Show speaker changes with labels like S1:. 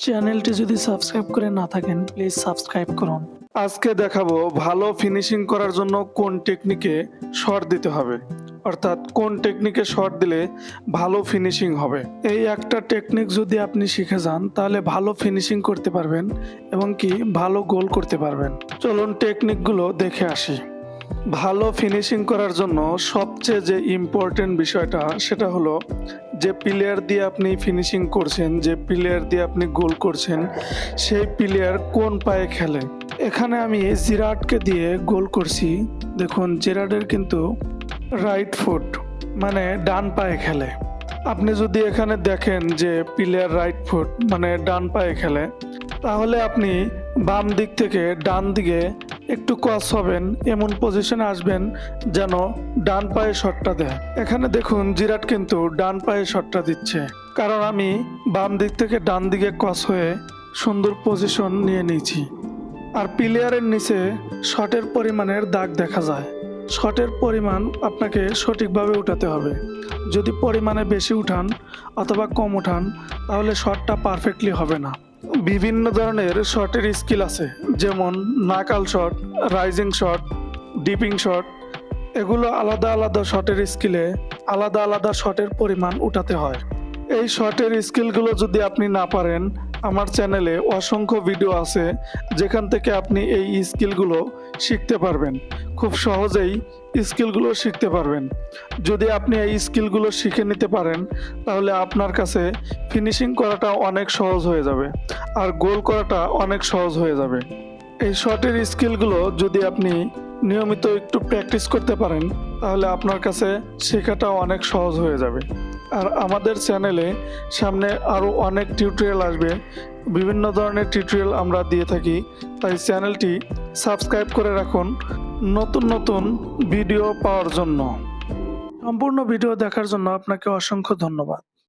S1: চ্যানেলটি যদি সাবস্ক্রাইব করে না থাকেন, প্লিজ সাবস্ক্রাইব করুন।
S2: আজকে দেখাবো ভালো ফিনিশিং করার জন্য কোন টেকনিকে শর্ট দিতে হবে। অর্থাৎ কোন টেকনিকে শর্ট দিলে ভালো ফিনিশিং হবে।
S1: এই একটা টেকনিক যদি আপনি শিখে যান, তাহলে ভালো ফিনিশিং করতে পারবেন এবং কি ভালো গোল করতে পারবেন।
S2: চলুন টেকনিকগুলো দেখে আসি। ভালো ফিনিশিং করার জন্য সবচেয়ে যে ইম্পর্টেন্ট বিষয়টা, সেটা হলো যে প্লেয়ার দিয়ে আপনি ফিনিশিং করছেন, যে প্লেয়ার দিয়ে আপনি গোল করছেন, সেই প্লেয়ার কোন পায়ে খেলে?
S1: এখানে আমি জিরাটকে দিয়ে গোল করছি। দেখুন, জিরাটের কিন্তু রাইট ফুট মানে ডান পায়ে খেলে।
S2: আপনি যদি এখানে দেখেন যে প্লেয়ার রাইট ফুট মানে ডান পায়ে খেলে, তাহলে আপনি বাম দিক থেকে ডান দিকে একটু ক্রস হবেন, এমন পজিশনে আসবেন যেন ডান পায়ে শটটা দেয়। এখানে দেখুন জিরাট কিন্তু ডান পায়ে শটটা দিচ্ছে। কারণ আমি বাম দিক থেকে ডান দিকে ক্রস হয়ে সুন্দর পজিশন নিয়ে নিয়েছি। আর প্লেয়ারের নিচে শটের পরিমাণের দাগ দেখা যায়। শটের পরিমাণ আপনাকে সঠিকভাবে উঠাতে হবে। যদি পরিমাণে বেশি উঠান অথবা কম উঠান, তাহলে শটটা পারফেক্টলি হবে না। বিভিন্ন ধরনের শটের স্কিল আছে, যেমন knuckle shot, rising shot, dipping shot. এগুলো আলাদা আলাদা শটের স্কিলে আলাদা আলাদা শটের পরিমাণ উঠাতে হয়। এই শটের স্কিলগুলো যদি আপনি না পারেন আমার চ্যানেলে অসংখ্য ভিডিও আছে, যেখান থেকে আপনি এই স্কিলগুলো শিখতে পারবেন। খুব সহজেই স্কিলগুলো শিখতে পারবেন। যদি আপনি এই স্কিলগুলো শিখে নিতে পারেন, তাহলে আপনার কাছে ফিনিশিং করাটা অনেক সহজ হয়ে যাবে, আর গোল করাটা অনেক সহজ হয়ে যাবে। এই শটের স্কিলগুলো যদি আপনি নিয়মিত একটু প্র্যাকটিস করতে পারেন, তাহলে আপনার কাছে শেখাটা অনেক সহজ হয়ে যাবে। আর আমাদের চ্যানেলে সামনে আরও অনেক টিউটোরিয়াল আসবে। বিভিন্ন ধরনের টিউটোরিয়াল আমরা দিয়ে থাকি। তাই চ্যানেলটি সাবস্ক্রাইব করে রাখুন নতুন নতুন ভিডিও পাওয়ার জন্য।
S1: সম্পূর্ণ ভিডিও দেখার জন্য আপনাকে অসংখ্য ধন্যবাদ।